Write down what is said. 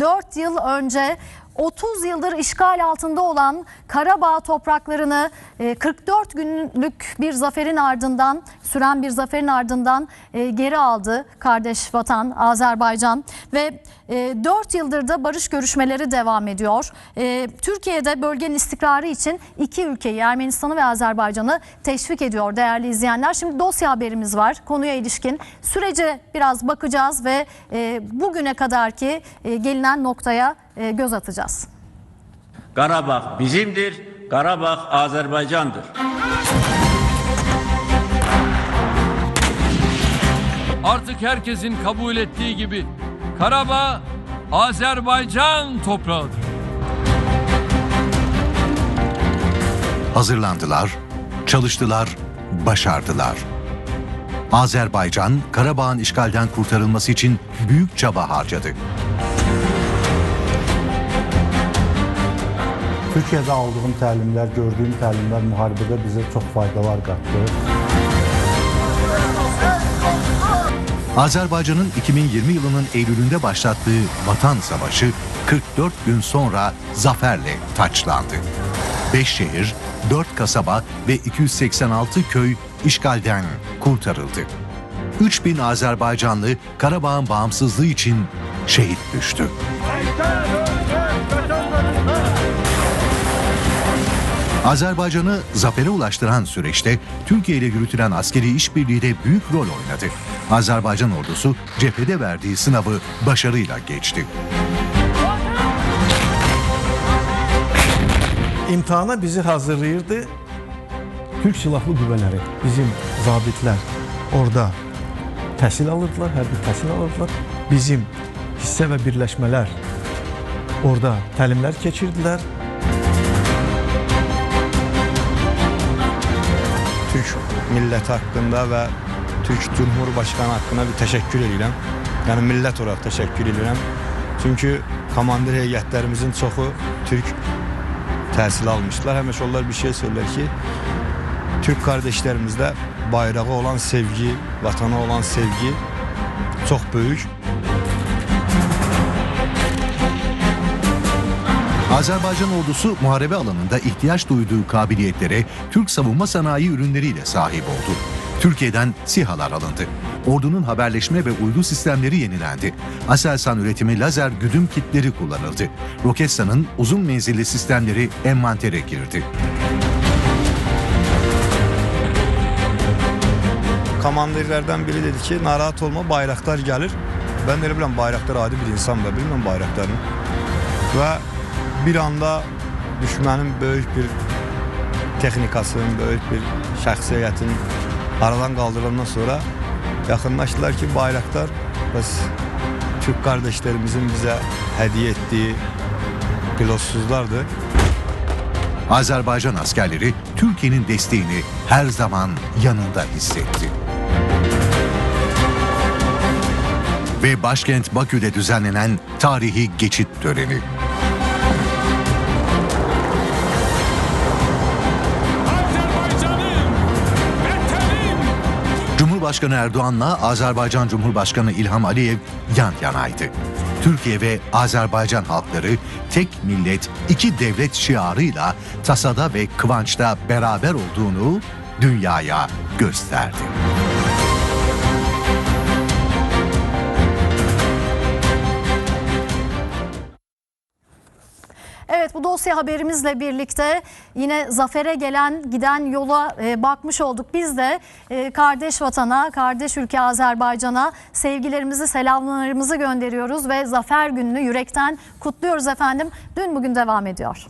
4 yıl önce 30 yıldır işgal altında olan Karabağ topraklarını e, 44 günlük bir zaferin ardından süren bir zaferin ardından e, geri aldı kardeş vatan Azerbaycan ve 4 yıldır da barış görüşmeleri devam ediyor. E, Türkiye'de bölgenin istikrarı için iki ülkeyi Ermenistan'ı ve Azerbaycan'ı teşvik ediyor değerli izleyenler. Şimdi dosya haberimiz var konuya ilişkin sürece biraz bakacağız ve e, bugüne kadarki e, gelinen noktaya e, göz atacağız. Karabağ bizimdir, Karabağ Azerbaycan'dır. Artık herkesin kabul ettiği gibi Karabağ Azerbaycan toprağıdır. Hazırlandılar, çalıştılar, başardılar. Azerbaycan, Karabağ'ın işgalden kurtarılması için büyük çaba harcadı. Türkiye'de aldığım təlimlər, gördüyüm təlimlər müharibədə bizə çox faydalar qatdı. Azerbaycan'ın 2020 yılının Eylül'ünde başlattığı Vatan Savaşı 44 gün sonra zaferle taçlandı. 5 şehir, 4 kasaba ve 286 köy işgalden kurtarıldı. 3000 Azerbaycanlı Karabağ'ın bağımsızlığı için şehit düştü. Azerbaycan'ı zafere ulaştıran süreçte Türkiye ile yürütülen askeri işbirliği de büyük rol oynadı. Azerbaycan ordusu cephede verdiği sınavı başarıyla geçti. imtihana bizi hazırlayırdı. Türk Silahlı Qüvvələri, bizim zabitlər orada təhsil alırdılar, hərbi təhsil alırdılar. Bizim hissə və birləşmələr orada təlimlər keçirdilər. Türk milleti hakkında ve Türk Cumhurbaşkanı hakkında bir teşekkür edirəm. Yəni millət olaraq təşəkkür edirəm. Çünki komandir heyətlərimizin çoxu Türk təhsil almışlar. Həmişə onlar bir şey söylər ki, Türk kardeşlerimizde bayrağı olan sevgi, vatana olan sevgi çok büyük. Azerbaycan ordusu muharebe alanında ihtiyaç duyduğu kabiliyetlere Türk savunma sanayi ürünleriyle sahip oldu. Türkiye'den SİHA'lar alındı. Ordunun haberleşme ve uydu sistemleri yenilendi. Aselsan üretimi lazer güdüm kitleri kullanıldı. Roketsan'ın uzun menzilli sistemleri envantere girdi. Komandirlerden biri dedi ki, narahat olma bayraktar gelir. Ben de elə biləm bayraktar adi bir insan da bilmem bayraktarını. Ve bir anda düşmənin böyük bir texnikasının, böyük bir şəxsiyyətin aradan kaldırılandan sonra yakınlaştılar ki bayraktar biz Türk kardeşlerimizin bize hediye ettiği pilotsuzlardı. Azerbaycan askerleri Türkiye'nin desteğini her zaman yanında hissetti. Ve başkent Bakü'de düzenlenen tarihi geçit töreni. Cumhurbaşkanı Erdoğan'la Azerbaycan Cumhurbaşkanı İlham Aliyev yan yanaydı. Türkiye ve Azerbaycan halkları tek millet, iki devlet şiarıyla tasada ve kıvançta beraber olduğunu dünyaya gösterdi. Bu dosya haberimizle birlikte yine zafere gelen giden yola e, bakmış olduk. Biz de e, kardeş vatana, kardeş ülke Azerbaycan'a sevgilerimizi, selamlarımızı gönderiyoruz ve zafer gününü yürekten kutluyoruz efendim. Dün bugün devam ediyor.